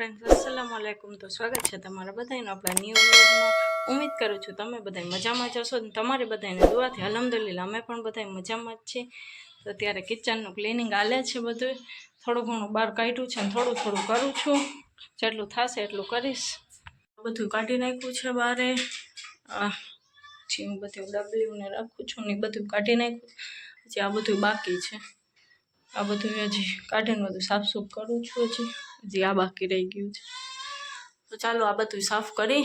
Friends અસલામ આલેકુમ તો સ્વાગત છે તમારા બધાનો આપણા ન્યૂ વ્લોગમાં ઉમ્મીદ કરું છું તમે બધા મજામાં જ હશો ને તમારે બધાને દુઆથી અલહમદુલિલ્લા અમે પણ બધા મજામાં જ છીએ. તો અત્યારે કિચનનું ક્લિનિંગ હાલે છે બધું થોડું ઘણું બહાર કાઢ્યું છે ને થોડું થોડું કરું છું. જેટલું થશે એટલું કરીશ. બધું કાઢી નાખ્યું છે બારે પછી હું બધું ડબલ્યુને રાખું છું ને બધું કાઢી નાખ્યું. પછી આ બધું બાકી છે. આ બધું હજી કાઢીને બધું સાફ સૂફ કરું છું હજી. હજી આ બાકી રહી ગયું છે. તો ચાલો આ બધું સાફ કરી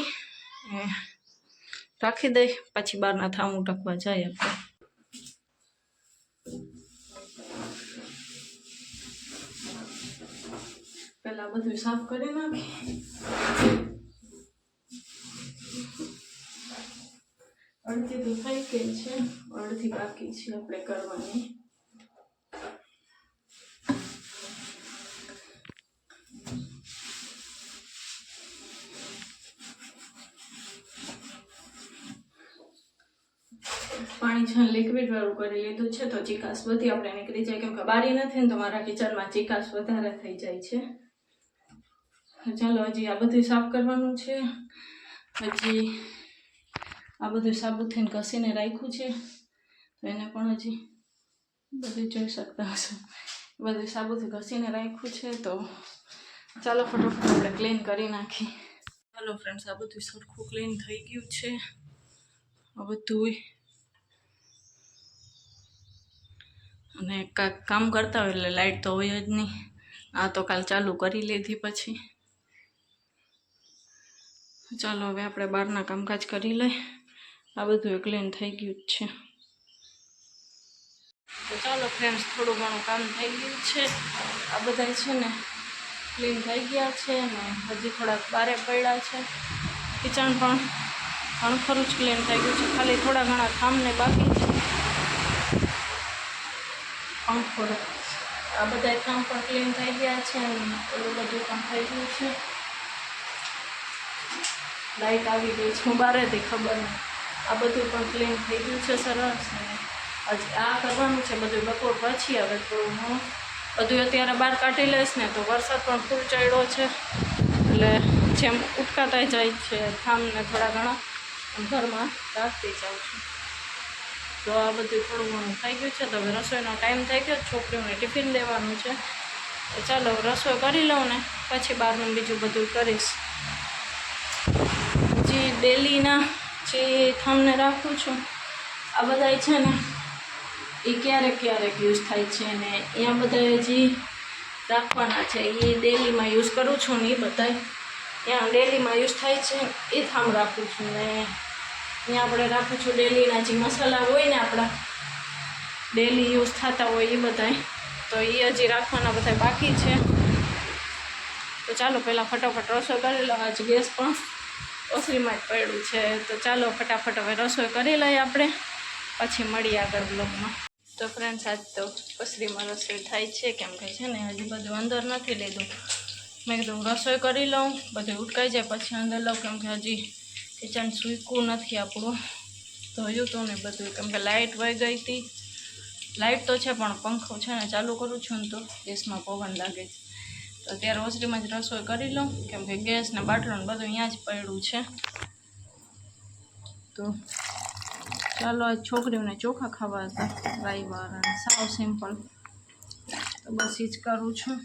રાખી દઈ, પછી બહારના થામું ટકવા જાય આપણે. પહેલા બધું સાફ કરી નાખી. અડધી તો થઈ ગઈ છે, અડધી બાકી છે આપણે કરવાની. પાણી લિક્વિડ વાળું કરી લીધું છે, તો ચિકાસ બધી આપણે નીકળી જાય. કેમ કે બારી નથી ને તો મારા કિચનમાં ચીકાશ વધારે થઈ જાય છે. ચાલો, હજી આ બધું સાફ કરવાનું છે. હજી આ બધું સાબુથી ઘસીને રાખ્યું છે. તો એને પણ હજી બધું જોઈ શકતા હશો. બધું સાબુથી ઘસીને રાખ્યું છે, તો ચાલો ફટોફટ આપણે ક્લીન કરી નાખીએ. ચાલો ફ્રેન્ડ્સ આ બધું સરખું ક્લીન થઈ ગયું છે. આ બધું અને કાંઈક કામ કરતા હોય એટલે લાઇટ તો હોય જ નહીં. આ તો કાલ ચાલુ કરી લીધી પછી. ચાલો હવે આપણે બહારના કામકાજ કરી લઈ આ બધું ક્લીન થઈ ગયું જ છે. તો ચાલો ફ્રેન્ડ્સ થોડું ઘણું કામ થઈ ગયું છે. આ બધા છે ને ક્લીન થઈ ગયા છે ને હજી થોડાક બારે પડ્યા છે. કિચન પણ ઘણું ખરું જ ક્લીન થઈ ગયું છે. ખાલી થોડા ઘણા કામને બાકી છે. પંખો આ બધા પણ ક્લીન થઈ ગયા છે ઓલું બધું પણ થઈ ગયું છે. લાઈટ આવી ગઈ છે. હું બારેથી ખબર નહીં. આ બધું પણ ક્લીન થઈ ગયું છે સરસ. હજી આ કરવાનું છે બધું બપોર પછી હવે થોડું હું બધું અત્યારે બહાર કાઢી લઈશ ને તો વરસાદ પણ ફૂલ ચડ્યો છે. એટલે જેમ ઉટકાતા જાય છે થામને થોડા ઘણા ઘરમાં રાખતી જાઉં છું. તો આ બધું થોડું ઘણું થઈ ગયું છે. તો હવે રસોઈનો ટાઈમ થઈ ગયો. છોકરીઓને ટિફિન દેવાનું છે. તો ચાલો રસોઈ કરી લઉં ને, પછી બહારનું બીજું બધું કરીશ. જે ડેલીના જે થામને રાખું છું, આ બધા છે ને, એ ક્યારેક ક્યારેક યુઝ થાય છે ને અહીંયા બધા જે રાખવાના છે. એ ડેલીમાં યુઝ કરું છું ને એ બધા ત્યાં ડેલીમાં યુઝ થાય છે એ થામ રાખું છું ને. અહીંયા આપણે રાખું છું ડેલીના જે મસાલા હોય ને આપણા, ડેલી યુઝ થતા હોય એ બધાય. તો એ હજી રાખવાના બધા બાકી છે. તો ચાલો પહેલાં ફટાફટ રસોઈ કરી લો આજ ગેસ પણ ઓસરીમાં જ પડ્યું છે. તો ચાલો ફટાફટ હવે રસોઈ કરી લઈએ આપણે. પછી મળીએ આગળ બ્લોગમાં તો ફ્રેન્ડ્સ આજ તો ઓસરીમાં રસોઈ થાય છે. કેમ કે છે ને હજી બધું અંદર નથી લીધું. મેં કીધું રસોઈ કરી લઉં, બધું ઉટકાઈ જાય, પછી અંદર લઉં, કેમ કે હજી કિચન સૂકું નથી આપણું. ધોયું હતું ને બધું, કેમ કે લાઇટ વહી ગઈ હતી. લાઇટ તો છે, પણ પંખો છે ને ચાલુ કરું છું ને તો ગેસમાં પવન લાગે તો અત્યારે ઓસરીમાં જ રસોઈ કરી લઉં, કેમ કે ગેસ ને બાટલો ને બધું અહીંયા જ પડ્યું છે. તો ચાલો આજ છોકરીઓને ચોખા ખાવા હતા રાઈવાળા સાવ સિમ્પલ તો બસ એ જ કરું છું.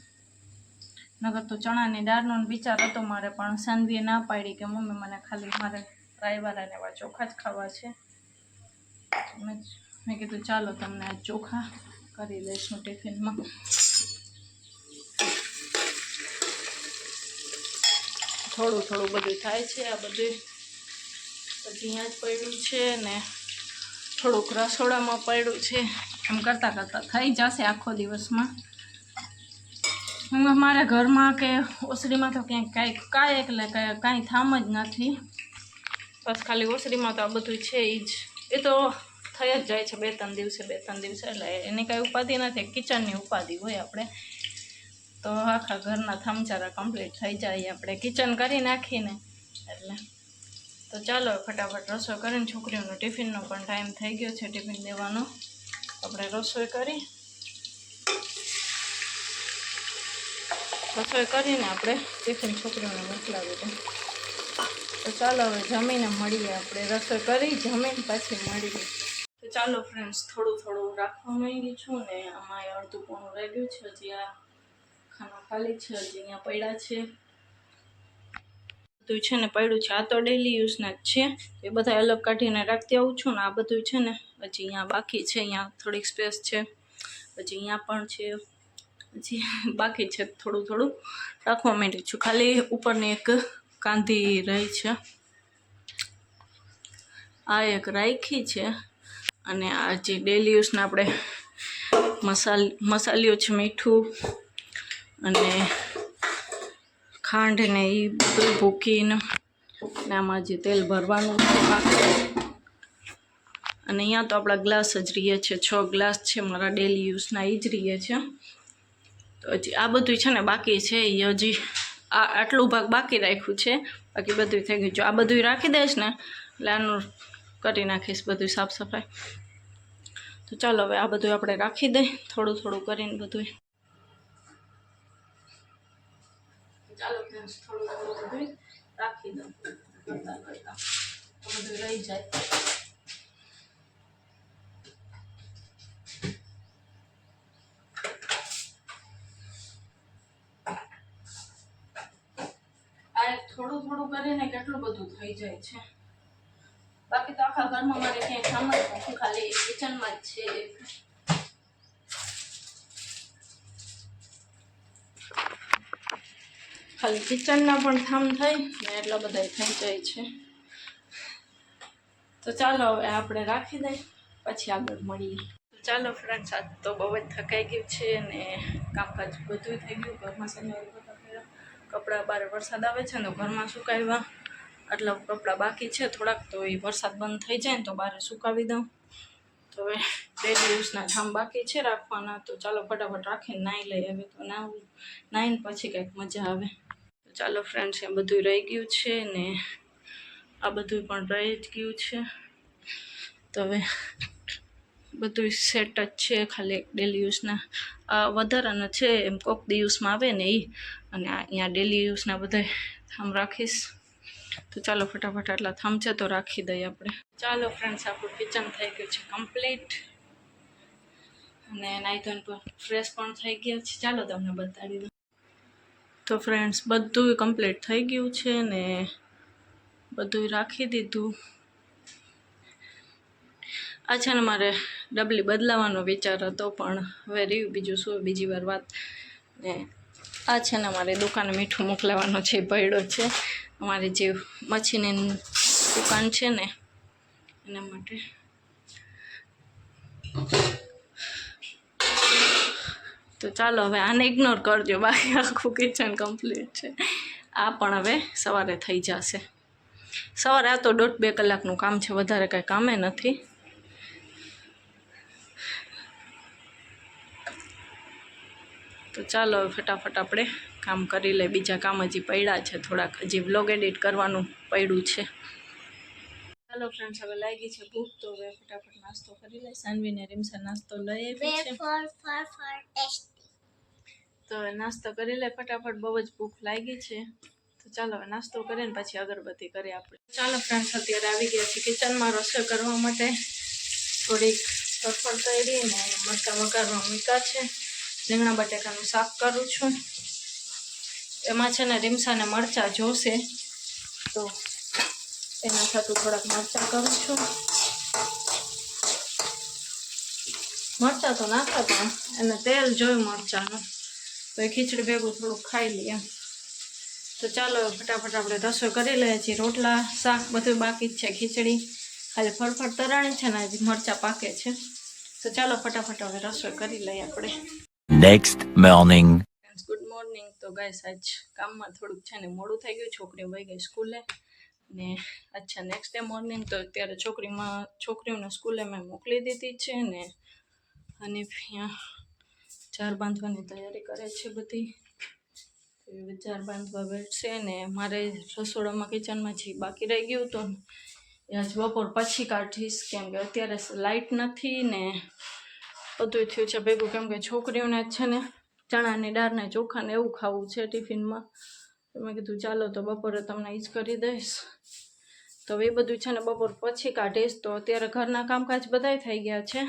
નગર તો ચણાની દાળનો વિચાર હતો મારે, પણ સાંધવીએ ના પાડી કે, મમ્મી, મને ખાલી મારે રાઈવાળા ને એવા ચોખા જ ખાવા છે. મેં કીધું, ચાલો તમને આ ચોખા કરી દઈશું ટિફિનમાં. થોડું થોડું બધું થાય છે, આ બધું અહીંયા જ પડ્યું છે ને થોડુંક રસોડામાં પડ્યું છે. એમ કરતાં કરતાં થઈ જશે આખો દિવસમાં. હું અમારા ઘરમાં કે ઓસરીમાં તો ક્યાંક કાંઈ કાંઈ એટલે કાંઈ થામ જ નથી. બસ ખાલી ઓસરીમાં તો આ બધું છે એ જ. એ તો થઈ જ જાય છે બે ત્રણ દિવસે, બે ત્રણ દિવસે. એટલે એની કાંઈ ઉપાધિ નથી. કિચનની ઉપાધિ હોય આપણે. તો આખા ઘરના થામચારા કમ્પ્લીટ થઈ જાય આપણે. કિચન કરી નાખીને. એટલે તો ચાલો ફટાફટ રસોઈ કરીને છોકરીઓનો ટિફિનનો પણ ટાઈમ થઈ ગયો છે ટિફિન દેવાનો. આપણે રસોઈ કરી. રસોઈ કરીને આપણે ટિફિન છોકરીઓને મોકલાવી દઉં તો ચાલો હવે જમીને મળીએ આપણે. રસોઈ કરી, જમીને પછી મળીએ. તો ચાલો ફ્રેન્ડ્સ થોડું થોડું રાખવા માંગી છું ને આમાં અડધું પોણું રહી છે. હજી આ ખાના ખાલી છે, હજી અહીંયા પડ્યા છે. બધું છે ને પડ્યું છે. આ તો ડેલી યુઝના જ છે. એ બધા અલગ કાઢીને રાખતી આવું છું ને આ બધું છે ને હજી અહીંયા બાકી છે. અહીંયા થોડીક સ્પેસ છે. પછી અહીંયા પણ છે. પછી બાકી છે થોડું થોડું. રાખવા માંડી છું. ખાલી ઉપરની એક કાંધી રહી છે. આ એક રાખી છે અને આ જે ડેલી યુઝના આપણે મસાલ, મસાલીઓ છે, મીઠું અને ખાંડ ને એ બધું ભૂકીને અને આમાં જે તેલ ભરવાનું છે અને અહીંયા તો આપણા ગ્લાસ જ રહીએ છે છ ગ્લાસ છે. મારા ડેલી યુઝના એ જ રહીએ છે તો હજી આ બધું છે ને બાકી છે, એ હજી આ આટલું ભાગ બાકી રાખ્યું છે. બાકી બધું થઈ ગયું. જો આ બધું રાખી દઈશ ને, એટલે આનું કરી નાખીશ બધું સાફ સફાઈ. તો ચાલો હવે આ બધું આપણે રાખી દઈએ થોડું થોડું કરીને બધું ચાલો થોડું થોડું બધું રાખી દઉં. બધું રહી જાય. થોડું કરીને કેટલું બધું થઈ જાય છે. બાકી તો આખા ઘરમાં મારે ક્યાંય સામાન નથી, ખાલી કિચનમાં જ છે ખાલી કિચનના પણ થામ થાય ને એટલા બધા થઈ જાય છે. તો ચાલો હવે આપણે રાખી દઈએ, પછી આગળ મળીએ. ચાલો ફ્રેન્ડ્સ આજ તો બહુ જ થકાઈ ગયું છે ને કામકાજ બધું થઈ ગયું, ઘરમાં સમય કપડાં બારે વરસાદ આવે છે ને તો ઘરમાં સુકાવ્યા આટલા કપડાં બાકી છે થોડાક, તો એ વરસાદ બંધ થઈ જાય ને તો બહાર સુકાવી દઉં. તો હવે ડેલી યુઝના જામ બાકી છે રાખવાના, તો ચાલો ફટાફટ રાખીને નાહી લઈ હવે તો નાહું નાહીને પછી કંઈક મજા આવે. તો ચાલો ફ્રેન્ડ્સ એ બધું રહી ગયું છે ને આ બધું પણ રહી જ ગયું છે. તો હવે બધું સેટ જ છે ખાલી ડેલી યુઝના વધારાના છે એમ કોક દિવસમાં આવે ને એ અને અહીંયા ડેલી યુઝના બધા થામ રાખીશ. તો ચાલો ફટાફટ આટલા થામ છે તો રાખી દઈએ આપણે. ચાલો ફ્રેન્ડ્સ આપણું કિચન થઈ ગયું છે કમ્પ્લીટ અને નાઈ ધોઈને પણ ફ્રેશ પણ થઈ ગયા છે. ચાલો તમને બતાડી દઉં તો ફ્રેન્ડ્સ બધું કમ્પ્લીટ થઈ ગયું છે ને બધું રાખી દીધું. આ છે ને મારે ડબલી બદલાવાનો વિચાર હતો, પણ હવે રહ્યું બીજું શું, બીજી વાર વાત. ને આ છે ને મારે દુકાને મીઠું મોકલાવાનો છે પડ્યો છે, અમારી જે મચ્છીની દુકાન છે ને, એના માટે. તો ચાલો હવે આને ઇગ્નોર કરજો, બાકી આખું કિચન કમ્પ્લીટ છે. આ પણ હવે સવારે થઈ જશે. સવારે આ તો દોઢ બે કલાકનું કામ છે, વધારે કાંઈ કામે નથી. તો ચાલો હવે ફટાફટ આપણે કામ કરી લઈએ. બીજા કામ હજી પડ્યા છે. થોડાક હજી વ્લોગ એડિટ કરવાનું પડ્યું છે. ચાલો ફ્રેન્ડ્સ હવે લાગી છે ભૂખ તો હવે ફટાફટ નાસ્તો કરી લઈએ. સાનવીને રીમસા નાસ્તો લઈ આવી છે. તો હવે નાસ્તો કરી લે ફટાફટ બહુ જ ભૂખ લાગી છે. તો ચાલો હવે નાસ્તો કરીને પછી અગરબત્તી કરીએ આપણે. ચાલો ફ્રેન્ડ્સ અત્યારે આવી ગયા છે કિચનમાં રસોઈ કરવા માટે. થોડીક ફરફર કરી ને મરચાં વઘારવા મૂક્યા છે. રીંગણા બટાકાનું શાક કરું છું. એમાં છે ને રીમસાને મરચાં જોશે. તો એના થતું થોડાક મરચાં કરું છું. મરચાં તો નાખા પણ એને તેલ જોયું મરચાંનું. તો એ ખીચડી ભેગું થોડુંક ખાઈ લઈએ. તો ચાલો ફટાફટ આપણે રસોઈ કરી લઈએ છીએ. રોટલા, શાક બધું બાકી જ છે ખીચડી. ખાલી ફળફળ તરાણી છે ને હજી મરચાં પાકે છે. તો ચાલો ફટાફટ હવે રસોઈ કરી લઈએ આપણે. Next મોર્નિંગ ગુડ મોર્નિંગ તો ગાઈસ આજ કામમાં થોડુંક છે ને મોડું થઈ ગયું. છોકરી વહી ગઈ સ્કૂલે. ને અચ્છા નેક્સ્ટ ડે મોર્નિંગ તો અત્યારે છોકરીમાં, છોકરીઓને સ્કૂલે મેં મોકલી દીધી છે ને. અને ત્યાં ચાર બાંધવાની તૈયારી કરે છે બધી. ચાર બાંધવા બેઠશે ને. મારે રસોડામાં કિચનમાં જે બાકી રહી ગયું હતું આજ બપોર પછી કાઢીશ. કેમ કે અત્યારે લાઇટ નથી ને. બધું થયું છે. ભેગું કેમ કે છોકરીઓને છે ને ચણાની દાળને ચોખાને એવું ખાવું છે ટિફિનમાં. મેં કીધું, ચાલો તો બપોરે તમને ઈજ કરી દઈશ. તો એ બધું છે ને બપોર પછી કાઢીશ તો અત્યારે ઘરના કામકાજ બધાય થઈ ગયા છે.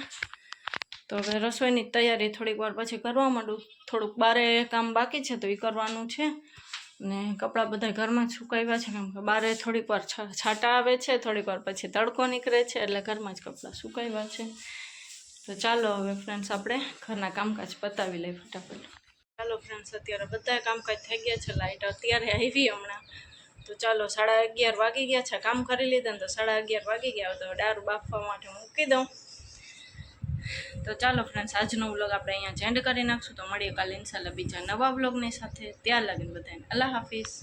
તો હવે રસોઈની તૈયારી થોડીક વાર પછી કરવા માંડું. થોડુંક બારે કામ બાકી છે તો એ કરવાનું છે. ને કપડાં બધા ઘરમાં સુકાવ્યા છે કેમ કે બારે થોડીક વાર છાંટા આવે છે, થોડીક વાર પછી તડકો નીકળે છે એટલે ઘરમાં જ કપડાં સુકાવ્યા છે. તો ચાલો હવે ફ્રેન્ડ્સ આપણે ઘરના કામકાજ પતાવી લઈએ ફટાફટ. ચાલો ફ્રેન્ડ્સ અત્યારે બધા કામકાજ થઈ ગયા છે. લાઇટ અત્યારે આવી હમણાં. તો ચાલો સાડા અગિયાર વાગી ગયા છે. કામ કરી લીધા ને તો સાડા અગિયાર વાગી ગયા. તો દારૂ બાફવા માટે મૂકી દઉં. તો ચાલો ફ્રેન્ડ્સ આજનો વ્લોગ આપણે અહીંયા જેન્ડ કરી નાખશું. તો મળીએ કાલે ઇન્શાલ્લાહ બીજા નવા વ્લોગની સાથે. ત્યાં લાગીને બધાને. અલ્લાહ હાફિઝ.